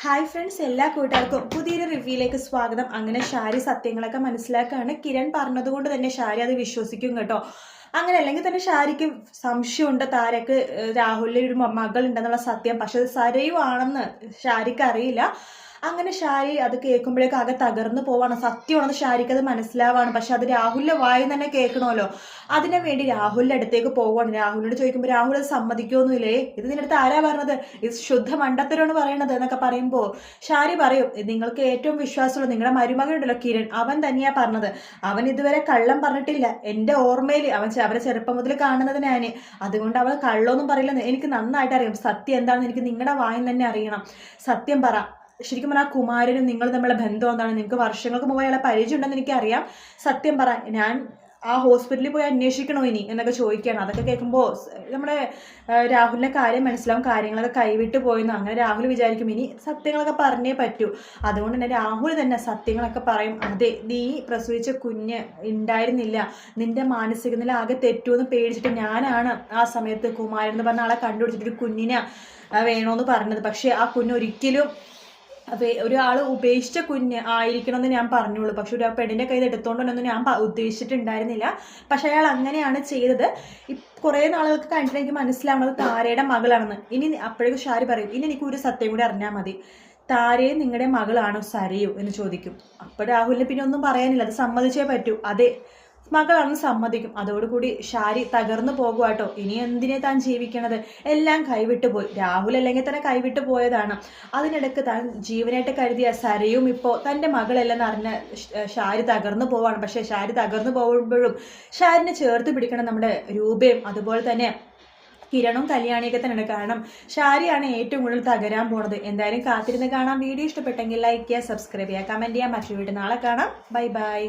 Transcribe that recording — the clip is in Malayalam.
ഹായ് ഫ്രണ്ട്സ് എല്ലാ കൂട്ടുകാർക്കും പുതിയൊരു റിവ്യൂയിലേക്ക് സ്വാഗതം. അങ്ങനെ ഷാരി സത്യങ്ങളൊക്കെ മനസ്സിലാക്കുകയാണ് കിരൺ പറഞ്ഞതുകൊണ്ട് തന്നെ ഷാരി അത് വിശ്വസിക്കും കേട്ടോ. അങ്ങനെ അല്ലെങ്കിൽ തന്നെ ഷാരിക്ക് സംശയമുണ്ട് താരക്ക് രാഹുലിന്റെ ഒരു മകൾ മകളുണ്ടെന്നുള്ള സത്യം. പക്ഷെ അത് സരയുവാണെന്ന് ഷാരിക്ക് അറിയില്ല. അങ്ങനെ ഷാരി അത് കേൾക്കുമ്പോഴേക്കും ആകെ തകർന്നു പോവാണ്. സത്യമാണെന്ന് ഷാരിക്ക് അത് മനസ്സിലാവാണ്. പക്ഷെ അത് രാഹുലിന്റെ വായി തന്നെ കേൾക്കണമല്ലോ. അതിനു വേണ്ടി രാഹുലിന്റെ അടുത്തേക്ക് പോവാണ് രാഹുലിനോട് ചോദിക്കുമ്പോൾ രാഹുൽ അത് സമ്മതിക്കുമൊന്നുമില്ലേ ഇത് നിന്റെ അടുത്ത് ആരാ പറഞ്ഞത്? ഇത് ശുദ്ധ മണ്ടത്തരമാണ് പറയണത് എന്നൊക്കെ പറയുമ്പോൾ ഷാരി പറയും നിങ്ങൾക്ക് ഏറ്റവും വിശ്വാസമുള്ള നിങ്ങളുടെ മരുമകനുണ്ടല്ലോ കിരൺ. അവൻ തന്നെയാ പറഞ്ഞത്. അവൻ ഇതുവരെ കള്ളം പറഞ്ഞിട്ടില്ല. എന്റെ ഓർമ്മയിൽ അവൻ അവരെ ചെറുപ്പം മുതൽ കാണുന്നത് അതുകൊണ്ട് അവൾ കള്ളൊന്നും പറയില്ലെന്ന് എനിക്ക് നന്നായിട്ട് അറിയാം. സത്യം എന്താണെന്ന് എനിക്ക് നിങ്ങളുടെ വായിൽ തന്നെ അറിയണം. സത്യം പറ. ശരിക്കും പറഞ്ഞാൽ കുമാരനും നിങ്ങൾ തമ്മിലുള്ള ബന്ധം എന്താണ്? നിങ്ങൾക്ക് വർഷങ്ങൾക്ക് മുമ്പ് അയാളെ പരിചയം ഉണ്ടെന്ന് എനിക്കറിയാം. സത്യം പറ ഞാൻ ആ ഹോസ്പിറ്റലിൽ പോയി അന്വേഷിക്കണോ ഇനി എന്നൊക്കെ ചോദിക്കുകയാണ്. അതൊക്കെ കേൾക്കുമ്പോൾ നമ്മുടെ രാഹുലിന്റെ കാര്യം മനസ്സിലാവും കാര്യങ്ങളൊക്കെ കൈവിട്ട് പോയെന്ന് അങ്ങനെ രാഹുൽ വിചാരിക്കും ഇനി സത്യങ്ങളൊക്കെ പറഞ്ഞേ പറ്റൂ. അതുകൊണ്ട് തന്നെ രാഹുൽ തന്നെ സത്യങ്ങളൊക്കെ പറയും. അതെ നീ പ്രസവിച്ച കുഞ്ഞ് ഉണ്ടായിരുന്നില്ല നിന്റെ മാനസിക നില ആകെ തെറ്റുമെന്ന് പേടിച്ചിട്ട് ഞാനാണ് ആ സമയത്ത് കുമാരൻ എന്ന് പറഞ്ഞ ആളെ കണ്ടുപിടിച്ചിട്ട് ഒരു കുഞ്ഞിനെ വേണോ എന്ന് പറഞ്ഞത്. പക്ഷേ ആ കുഞ്ഞ് ഒരിക്കലും ഒരാൾ ഉപേക്ഷിച്ച കുഞ്ഞ് ആയിരിക്കണമെന്ന് ഞാൻ പറഞ്ഞുള്ളൂ. പക്ഷെ ഒരു ആ പെണ്ണിന്റെ കയ്യിൽ എടുത്തോണ്ടൊന്നും ഞാൻ ഉദ്ദേശിച്ചിട്ടുണ്ടായിരുന്നില്ല. പക്ഷെ അയാൾ അങ്ങനെയാണ് ചെയ്തത്. കുറേ നാളുകൾക്ക് കഴിഞ്ഞിട്ട് എനിക്ക് മനസ്സിലാവുന്നത് താരയുടെ മകളാണെന്ന്. ഇനി അപ്പോഴേക്കും ഷാരി പറയും ഇനി എനിക്ക് ഒരു സത്യം കൂടി അറിഞ്ഞാൽ മതി. താരയെ നിങ്ങളുടെ മകളാണോ സരയോ? എന്ന് ചോദിക്കും. അപ്പോൾ രാഹുലിന് പിന്നെ ഒന്നും പറയാനില്ല. അത് സമ്മതിച്ചേ പറ്റൂ. അതെ. മകളാണെന്ന് സമ്മതിക്കും. അതോടുകൂടി ഷാരി തകർന്നു പോകുവാട്ടോ. ഇനി എന്തിനെ താൻ ജീവിക്കണത്? എല്ലാം കൈവിട്ടു പോയി. രാഹുൽ അല്ലെങ്കിൽ തന്നെ കൈവിട്ടു പോയതാണ്. അതിനിടക്ക് താൻ ജീവനായിട്ട് കരുതിയ സരയും ഇപ്പോൾ തന്റെ മകളല്ലെന്ന് അറിഞ്ഞ ഷാരി തകർന്നു പോവാണ്. പക്ഷേ ഷാരി തകർന്നു പോകുമ്പോഴും ഷാരിനെ ചേർത്ത് പിടിക്കണം നമ്മുടെ രൂപയും അതുപോലെ തന്നെ കിരണും കല്യാണിയൊക്കെ തന്നെയാണ്. കാരണം ഷാരിയാണ് ഏറ്റവും കൂടുതൽ തകരാൻ പോണത്. എന്തായാലും കാത്തിരുന്ന് കാണാം. വീഡിയോ ഇഷ്ടപ്പെട്ടെങ്കിൽ ലൈക്ക് ചെയ്യുക സബ്സ്ക്രൈബ് ചെയ്യുക കമന്റ് ചെയ്യുക. മറ്റൊരു വീട്ടിൽ നാളെ കാണാം. Bye bye